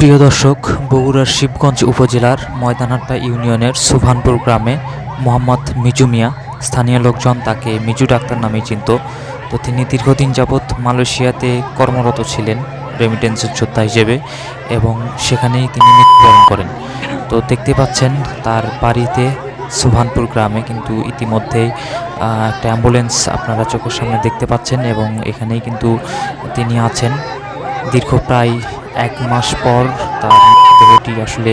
প্রিয় দর্শক, বগুড়ার শিবগঞ্জ উপজেলার ময়দানহাট্টা ইউনিয়নের সুভানপুর গ্রামে মোহাম্মদ মিজু মিয়া, স্থানীয় লোকজন তাকে মিজু ডাক্তার নামে চিনত। তো তিনি দীর্ঘদিন যাবৎ মালয়েশিয়াতে কর্মরত ছিলেন রেমিটেন্সের যোদ্ধা হিসেবে, এবং সেখানেই তিনি মৃত্যুবরণ করেন। তো দেখতে পাচ্ছেন, তার বাড়িতে সুভানপুর গ্রামে কিন্তু ইতিমধ্যেই একটা অ্যাম্বুলেন্স আপনারা চোখের সামনে দেখতে পাচ্ছেন এবং এখানেই কিন্তু তিনি আছেন। দীর্ঘ প্রায় এক মাস পর তার দেহটি আসলে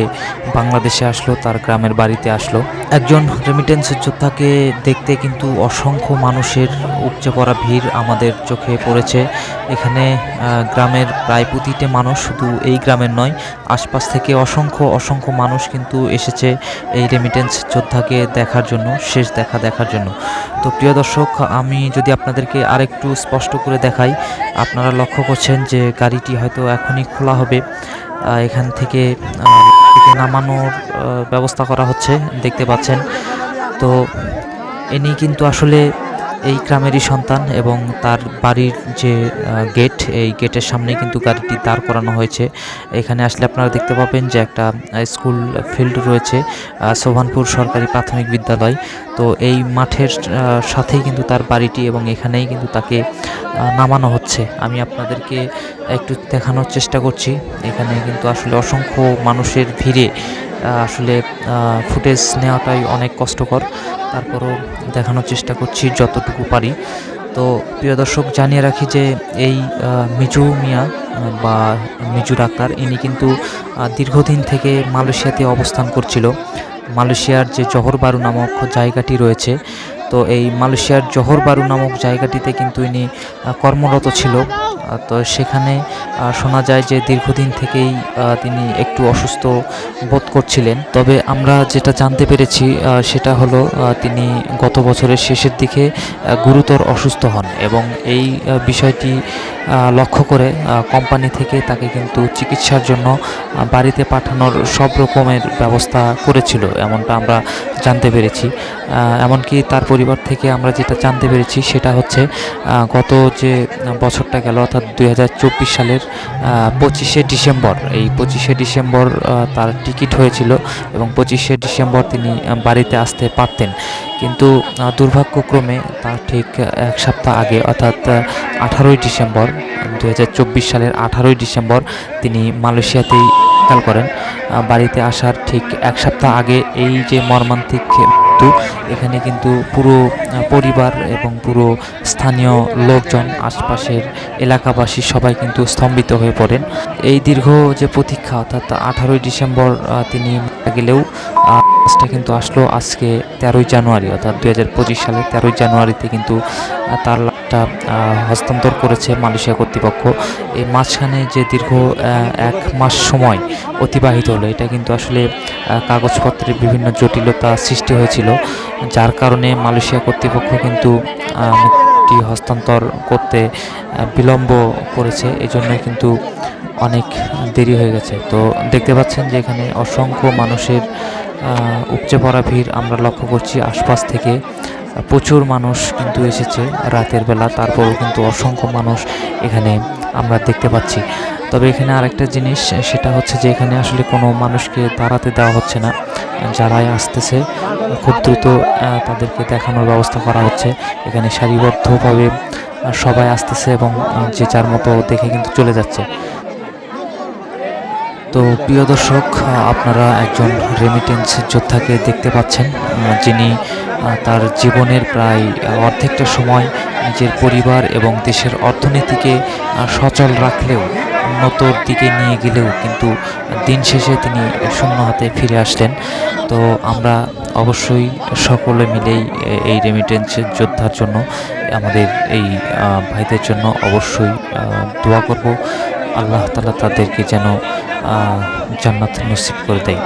বাংলাদেশে আসলো, তার গ্রামের বাড়িতে আসলো। একজন রেমিটেন্স যোদ্ধাকে দেখতে কিন্তু অসংখ্য মানুষের উপচে পড়া ভিড় আমাদের চোখে পড়েছে। এখানে গ্রামের প্রায় প্রতিটি মানুষ শুধু এই গ্রামের নয়, আশপাশ থেকে অসংখ্য অসংখ্য মানুষ কিন্তু এসেছে এই রেমিটেন্স যোদ্ধাকে দেখার জন্য, শেষ দেখা দেখার জন্য। তো প্রিয় দর্শক, আমি যদি আপনাদেরকে আরেকটু স্পষ্ট করে দেখাই, আপনারা লক্ষ্য করছেন যে গাড়িটি হয়তো এখনই খোলা হবে। এখান থেকে নামানোর ব্যবস্থা করা হচ্ছে দেখতে পাচ্ছেন। তো এনি কিন্তু আসলে এই গ্রামেরই সন্তান এবং তার বাড়ির যে গেট এই গেটের সামনে কিন্তু গাড়িটি দাঁড় করানো হয়েছে। এখানে আসলে আপনারা দেখতে পাবেন যে একটা স্কুল ফিল্ড রয়েছে সোভানপুর সরকারি প্রাথমিক বিদ্যালয়। তো এই মাঠের সাথেই কিন্তু তার বাড়িটি এবং এখানেই কিন্তু তাকে নামানো হচ্ছে। আমি আপনাদেরকে একটু দেখানোর চেষ্টা করছি। এখানে কিন্তু আসলে অসংখ্য মানুষের ভিড়ে আসলে ফুটেজ নেওয়াটাই অনেক কষ্টকর। তারপরও দেখানোর চেষ্টা করছি যতটুকু পারি। তো প্রিয় দর্শক, জানিয়ে রাখি যে এই মিজু মিয়া বা মিজু ডাক্তার, ইনি কিন্তু দীর্ঘদিন থেকে মালয়েশিয়াতে অবস্থান করছিল। মালয়েশিয়ার যে জহর বারু নামক জায়গাটি রয়েছে তো এই মালয়েশিয়ার জহর বারু নামক জায়গাটিতে কিন্তু ইনি কর্মরত ছিল। তো সেখানে শোনা যায় যে দীর্ঘদিন থেকেই তিনি একটু অসুস্থ বোধ করছিলেন। তবে আমরা যেটা জানতে পেরেছি সেটা হলো তিনি গত বছরের শেষের দিকে গুরুতর অসুস্থ হন এবং এই বিষয়টি লক্ষ্য করে কোম্পানি থেকে তাকে কিন্তু চিকিৎসার জন্য বাড়িতে পাঠানোর সব রকমের ব্যবস্থা করেছিল। এমনটা আমরা জানতে পেরেছি। এমনকি তার পরিবার থেকে আমরা যেটা জানতে পেরেছি সেটা হচ্ছে গত যে বছরটা গেল, অর্থাৎ দু হাজার চব্বিশ সালের পঁচিশে ডিসেম্বর, এই পঁচিশে ডিসেম্বর তার টিকিট হয়েছিল এবং পঁচিশে ডিসেম্বর তিনি বাড়িতে আসতে পারতেন। কিন্তু দুর্ভাগ্যক্রমে তার ঠিক এক সপ্তাহ আগে, অর্থাৎ, আঠারোই ডিসেম্বর, দুই হাজার চব্বিশ সালের আঠারোই ডিসেম্বর তিনি মালয়েশিয়াতেই ইন্তেকাল করেন। বাড়িতে আসার ঠিক এক সপ্তাহ আগে এই যে মর্মান্তিক মৃত্যু, এখানে কিন্তু পুরো পরিবার এবং পুরো স্থানীয় লোকজন, আশপাশের এলাকাবাসী সবাই কিন্তু স্তম্ভিত হয়ে পড়েন। এই দীর্ঘ যে প্রতীক্ষা, অর্থাৎ আঠারোই ডিসেম্বর তিনি গেলেও কাজটা কিন্তু আসলো আজকে তেরোই জানুয়ারি অর্থাৎ দু হাজার পঁচিশ সালের তেরোই জানুয়ারিতে কিন্তু তার আহ, হস্তান্তর করেছে মালয়েশিয়া কর্তৃপক্ষ। এই মাঝখানে যে দীর্ঘ এক মাস সময় অতিবাহিত হলো এটা কিন্তু আসলে কাগজপত্রের বিভিন্ন জটিলতা সৃষ্টি হয়েছিল যার কারণে মালয়েশিয়া কর্তৃপক্ষ কিন্তু হস্তান্তর করতে বিলম্ব করেছে। এই জন্য কিন্তু অনেক দেরি হয়ে গেছে। তো দেখতে পাচ্ছেন যে এখানে অসংখ্য মানুষের উপচে পড়া ভিড় আমরা লক্ষ্য করছি আশপাশ থেকে। প্রচুর মানুষ কিন্তু এসেছে রাতের বেলা, তারপরেও কিন্তু অসংখ্য মানুষ এখানে আমরা দেখতে পাচ্ছি। তবে এখানে আরেকটা জিনিস, সেটা হচ্ছে যে এখানে আসলে কোনো মানুষকে দাঁড়াতে দেওয়া হচ্ছে না। যারাই আসতেছে, খুব দ্রুত তাদেরকে দেখানোর ব্যবস্থা করা হচ্ছে। এখানে সারিবদ্ধভাবে সবাই আসতেছে এবং যে যার মতো দেখে কিন্তু চলে যাচ্ছে। তো প্রিয় দর্শক, আপনারা একজন রেমিটেন্স যোদ্ধাকে দেখতে পাচ্ছেন, যিনি তার জীবনের প্রায় অর্ধেকটা সময় নিজের পরিবার এবং দেশের অর্থনীতিকে সচল রাখলেও, উন্নতর দিকে নিয়ে গেলেও কিন্তু দিন শেষে তিনি শূন্য হাতে ফিরে আসলেন। তো আমরা অবশ্যই সকলে মিলেই এই রেমিটেন্স যোদ্ধার জন্য আমাদের এই ভাইদের জন্য অবশ্যই দোয়া করব। আল্লাহ তালা তাদেরকে যেন জান্নাত নসিব করে দেয়।